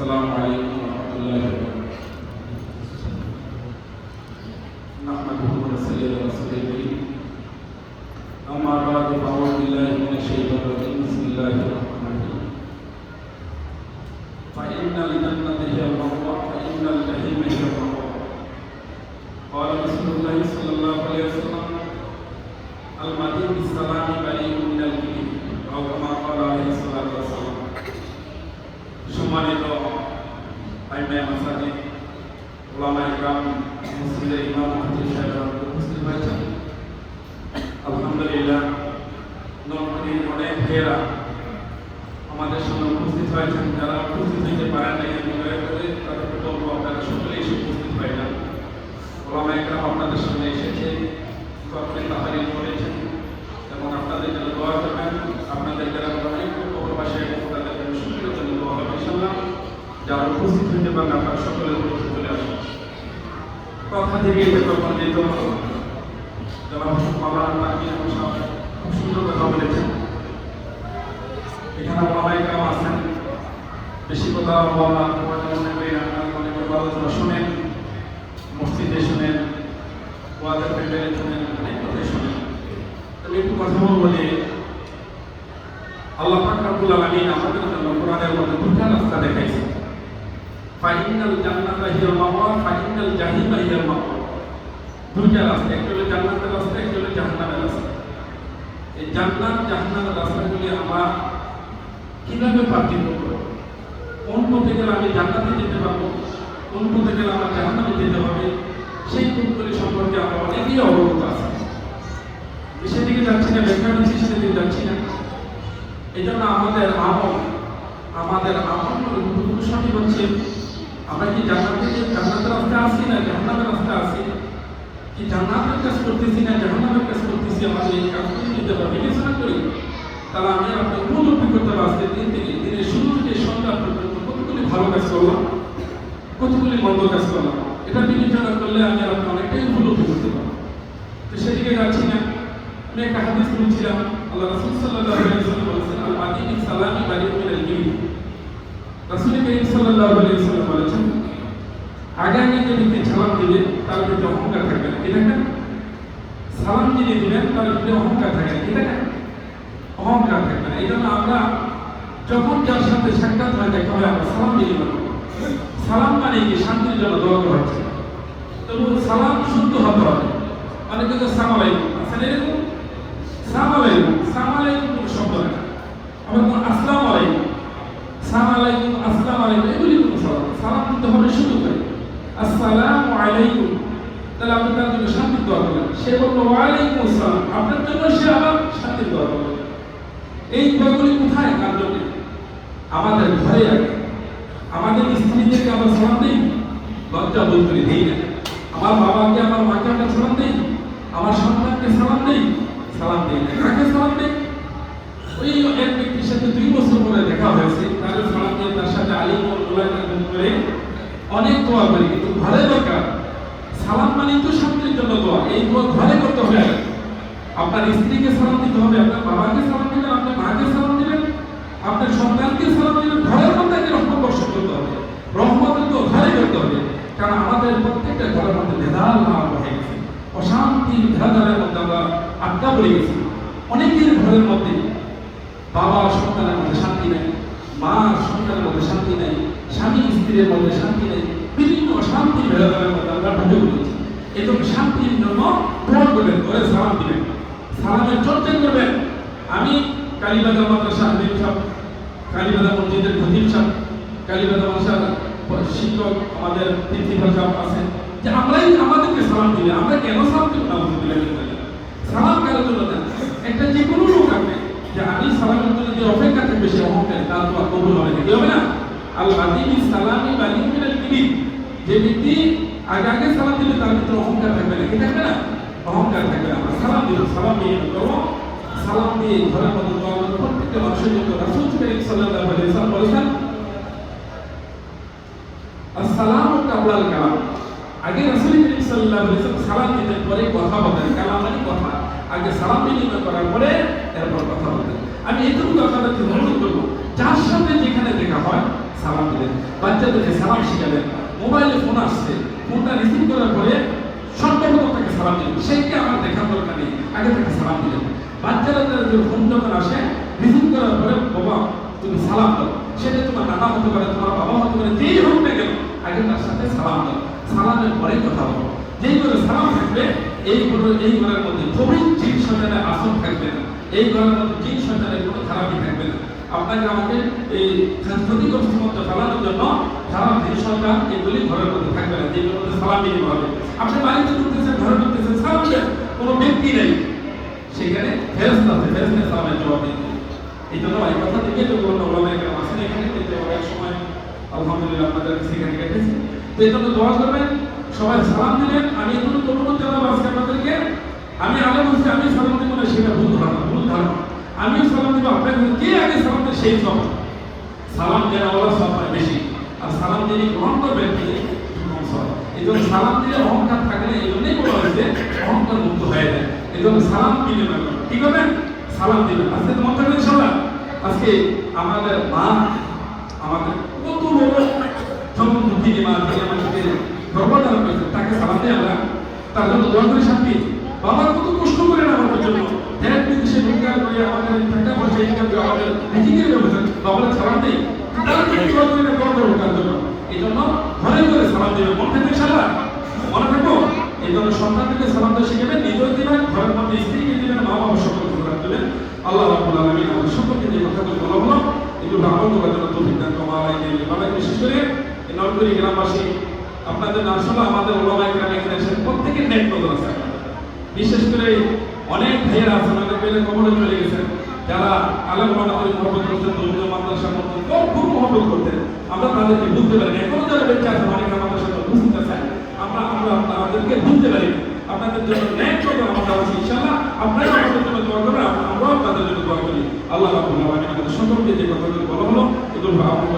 السلام عليكم ورحمة الله وبركاته. نحمده ونصلي على الكريم أما بعد فأعوذ بالله من الشيطان الرجيم. আলহামদুলিল্লাহ। নরপতির অনেক ভাইয়েরা আমাদের সঙ্গে উপস্থিত হয়েছেন। যারা উপস্থিত হতে পারেন নাই, আমি দয়া করে তাদেরকে বলব, আপনারা সকলে এসে উপস্থিত হয় না ওলামা ইকরাম আপনাদের সঙ্গে এসেছে আপনি তাহারি করেছেন। এবং আপনাদের জন্য দোয়া করবেন, আপনাদের যারা প্রবাসী এবং তাদের জন্য সকলের জন্য দোয়া হবে ইনশাল্লাহ যারা উপস্থিত হতে পারেন, আপনারা সকলের উপস্থিত চলে আসুন। কথা থেকে কখন দিত যারা মালানা নাকি খুব সুন্দর কথা বলেছেন এখানে ওলামাই কাম আছেন বেশি কথা বলা মনে করি না আপনারা মনে করে আলোচনা শোনেন, মসজিদে শোনেন, ওয়াদের প্যান্ডেলে শোনেন, অনেক কথাই শোনেন। তবে একটু কথা বলব যে আল্লাহ পাক রব্বুল আলামিন আমাদের জন্য কোরআনের মধ্যে দুটো রাস্তা দেখাইছে। ফাইনাল জান্নাতা হিয়াল মাওয়া, ফাইনাল জাহিমা হিয়াল মাওয়া। দুইটা রাস্তা, একটা হলো জান্নাতের রাস্তা, একটা হলো জাহান্নামের রাস্তা। এই জান্নাত, জাহান্নামের রাস্তাগুলি আমরা কীভাবে পার্থক্য করব কোন পথে গেলে আমি জান্নাতে যেতে পারব? কোন পথে গেলে আমার জাহান্নামে যেতে হবে? সেই পথগুলি সম্পর্কে আমরা অনেকেই অবগত আছি। সেদিকে যাচ্ছি না ব্যাখ্যা দিচ্ছি সেদিকে যাচ্ছি না। এই জন্য আমাদের আমল আমাদের আমল সঠিক হচ্ছে, আমরা কি জান্নাতে জান্নাতের রাস্তা আসি না জাহান্নামের রাস্তা আসি কি জান্নাতের কাজ করতেছি না জাহান্নামের কাজ করতেছি, আমাদের এই কাজগুলি যদি আমরা বিবেচনা করি, তাহলে আমি আর আপনি উপলব্ধি করতে পারব আজকের দিন থেকে, দিনের শুরু থেকে পর্যন্ত কতগুলি ভালো কাজ করলাম, কতগুলি মন্দ কাজ করলাম, এটা বিবেচনা করলে আমি আর অনেকটাই উপলব্ধি করতে পারব তো সেদিকে যাচ্ছি না আমি একটা হাদিস শুনছিলাম আল্লাহ রাসূল সাল্লাল্লাহু আলাইহি ওয়াসাল্লাম বলেছেন আল আদিবি সালামি বারিউ মিনাল গিরি রাসূল করিম সাল্লাল্লাহু আলাইহি ওয়াসাল্লাম বলেছেন আগে আগে যে ব্যক্তি সালাম দিবে তার ভিতরে অহংকার থাকবে না থাকবে না? সালাম যিনি দিবেন, তার ভিতরে অহংকার থাকে না থাকে না? অহংকার থাকবে না এই জন্য আমরা যখন যার সাথে সাক্ষাৎ হয় দেখা হয়, আমরা সালাম দিয়ে সালাম মানে কি? শান্তির জন্য দোয়া করা হচ্ছে। তবু সালাম শুদ্ধ হতে হবে। অনেকে তো সালাম আলাইকুম। আসলে এরকম? সালাম আলাইকুম। কোনো শব্দ না আবার কোনো আসসালামু আলাইকুম। সালাম আলাইকুম, আসসালামু আলাইকুম, এগুলি কোনো সালাম সালাম দিতে হবে শুধু করে আসসালামু আলাইকুম। তাহলে আপনি তার জন্য শান্তি দোয়া করলেন। সে বলল, ওয়ালাইকুম আসসালাম। আপনার জন্য সে আবার শান্তি দোয়া করলেন এই দোয়াগুলি কোথায়? আমাদের ঘরে আগে আমাদের স্ত্রীদেরকে আমরা সালাম দিই লজ্জা বোধ করি দিই না। আমার বাবাকে, আমার মাকে আমরা সালাম দিই আমার সন্তানকে সালাম দিই সালাম দিই না। কাকে সালাম দিই? ওই এক ব্যক্তির সাথে দুই বছর পরে দেখা হয়েছে। তাকে সালাম দিয়ে তার সাথে আলী মোল্লাহ করে অনেক দোয়া করি, কিন্তু ঘরে দরকার। সালাম মানে তো শান্তির জন্য দোয়া। এই দোয়া ঘরে করতে হবে। আপনার স্ত্রীকে সালাম দিতে হবে, আপনার বাবাকে সালাম দিবেন আপনার মাকে সালাম দিবেন আপনার সন্তানকে সালাম ঘরের মধ্যে রহমত বর্ষণ করতে হবে। রহমতের তো ঘরে করতে হবে। কারণ আমাদের প্রত্যেকটা ঘরের মধ্যে ভেদাল ভাব হয়ে গেছে। অশান্তি ভেদালের মধ্যে আমরা আড্ডা পড়ে গেছি। অনেকের ঘরের মধ্যে বাবা সন্তানের মধ্যে শান্তি নেই, মা সন্তানের মধ্যে শান্তি নেই, স্বামী স্ত্রীর মধ্যে শান্তি নেই। বিভিন্ন অশান্তি ভেদালের মধ্যে আমরা ঢুকে পড়েছি। এবং শান্তির জন্য দোয়া করবেন করে সালাম দিবেন। সালামের চর্চা করবেন। আমি কালীবাজার মাদ্রাসা সাহেব কালীবাজার মসজিদের খতিব সাহেব কালীবাজার মাদ্রাসার শিক্ষক আমাদের প্রিন্সিপাল সাহেব আছেন, যে আমরাই আমাদেরকে সালাম দিলে আমরা কেন সালাম দিব না সালাম কারোর জন্য দেন একটা যে কোনো লোক আপনি যে আমি সালামের জন্য যে অপেক্ষা থাকবে, সে অহংকার তার তো আর কবুল হবে না কি হবে না? আল সালামি বালি মিনাল কিবির। যে ব্যক্তি আগে আগে সালাম দিলে তার ভিতরে অহংকার থাকবে না কি থাকবে না? অহংকার থাকবে না। আমরা সালাম দিলাম সালাম দিয়ে করব সালাম দিয়ে ঘরের মধ্যে দোয়া করব প্রত্যেকটা মানুষের জন্য রাসূল করিম সাল্লাল্লাহু আলাইহি ওয়াসাল্লাম বলেছেন, আসসালামু কাবলাল কালাম। আগে রাসূল করিম সাল্লাল্লাহু আলাইহি ওয়াসাল্লাম সালাম দিতেন পরে কথা বলতেন। কালাম মানে কথা। আগে সালাম বিনিময় করার পরে এরপর কথা বলতেন। আমি এটুকু আপনাদেরকে অনুরোধ করব, যার সাথে যেখানে দেখা হয়, সালাম দিলেন। বাচ্চাদেরকে সালাম শিখাবেন মোবাইলে ফোন আসছে। ফোনটা রিসিভ করার পরে সর্বপ্রথম সালাম দিলেন। সেইকে আমার দেখার দরকার নেই। আগে তাকে সালাম দিলেন। বাচ্চারা তাদের যে ফোন যখন আসে, রিসিভ করার পরে, বাবা, তুমি সালাম দাও। সেটা তোমার নানা হতে পারে, তোমার বাবা হতে পারে, যেই হোক না কেন, আগে তার সাথে সালাম দাও। সালামের পরে কথা বলো। যেই করে সালাম থাকবে, এই ঘরের এই ঘরের মধ্যে জিন সন্তানের আসন থাকবে না। এই ঘরের মধ্যে সন্তানের কোনো খারাপই থাকবে না। আপনাকে আমাকে এই ক্ষতিগ্রস্ত মধ্যে ফেলানোর জন্য খারাপ জিন সন্তান এগুলি ঘরের মধ্যে থাকবে না যেগুলোর মধ্যে সালাম দিতে হবে। আপনি বাড়িতে ঢুকতেছেন, ঘরে ঢুকতেছেন, সালাম দেন, কোনো ব্যক্তি নেই। সেখানে ফেরস্তা আছে ফেরস্তা সালামের জবাব দিতে এই জন্য এই কথা থেকে তো কোনো ওলামা এখানে আসেন এখানে, কিন্তু এক সময় আলহামদুলিল্লাহ আপনাদের সেখানে কেটেছে তো এই জন্য দোয়া করবেন, সবাই সালাম দিলেন আমি একটু তরুণ জানাব আজকে আপনাদেরকে। আমি আগে বলছি আমি সালাম দিব না, সেটা ভুল ধারণা ভুল ধারণা আমিও সালাম দিব আপনাকে কে আগে সালাম দেয় সেই সব সালাম আল্লাহ সব হয় বেশি। আর সালাম যিনি গ্রহণ করবেন তিনি এই জন্য সালাম দিলে অহংকার থাকে না এই জন্যই বলা হয়েছে, অহংকার মুক্ত হয়ে যায়। এই জন্য সালাম দিলে না ঠিক হবে সালাম দিবেন। আজকে তো মন থাকবে ইনশাল্লাহ আজকে আমাদের মা, আমাদের কত দুঃখিনী মা যিনি আমাদেরকে গর্ভধারণ করেছেন তাকে সালাম দিয়ে আমরা তার জন্য দোয়া করে শান্তি। বাবা কত কষ্ট করে না আমাদের জন্য দেড় বিদেশে রোজগার করে আমাদের টাকা পয়সা ইনকাম করে আমাদের রিজিকের ব্যবস্থা বাবার সালাম দেই তার জন্য দোয়া করে না গর্ব তার জন্য এই জন্য ঘরে ঘরে সালাম দেবে। মন থাকবে ইনশাল্লাহ মনে থাকব? এই জন্য সন্তানকে সালাম দিয়ে শিখাবেন, নিজেও দিবেন, ঘরের মধ্যে স্ত্রীকে দিবেন মা বাবা সকলকে প্রদান দেবেন। আল্লাহ রাব্বুল আলামিন আমাদের সকলকে যে কথাগুলো বলা হলো, এগুলো আমল করার জন্য তৌফিক দান করুন। আল্লাহ বাবা বিশেষ করে নলপুরি গ্রামবাসী, আপনাদের নাম শুনে আমাদের ওলামাই গ্রামে এখানে এসে প্রত্যেকের নেট নজর আছে। বিশেষ করে অনেক ভাইয়েরা আছেন অনেক ভাইয়েরা কবরে চলে গেছেন যারা আলম মানাতের মহব্বত করতেন দলীয় মাদ্রাসার মতো খুব মহব্বত করতেন, আমরা তাদেরকে বুঝতে পারি এখনও যারা বেঁচে আছেন অনেকে আমাদের সাথে বুঝতে চায়। আমরা আমরা আপনাদেরকে বুঝতে পারি আপনাদের জন্য ন্যায় করব আমাদের আছে ইনশাআল্লাহ আপনারা আমাদের জন্য দোয়া করবেন আমরাও আপনাদের জন্য দোয়া করি। আল্লাহ আলামিন আমাদের সকলকে যে কথাগুলো বলা হলো, এগুলো আমল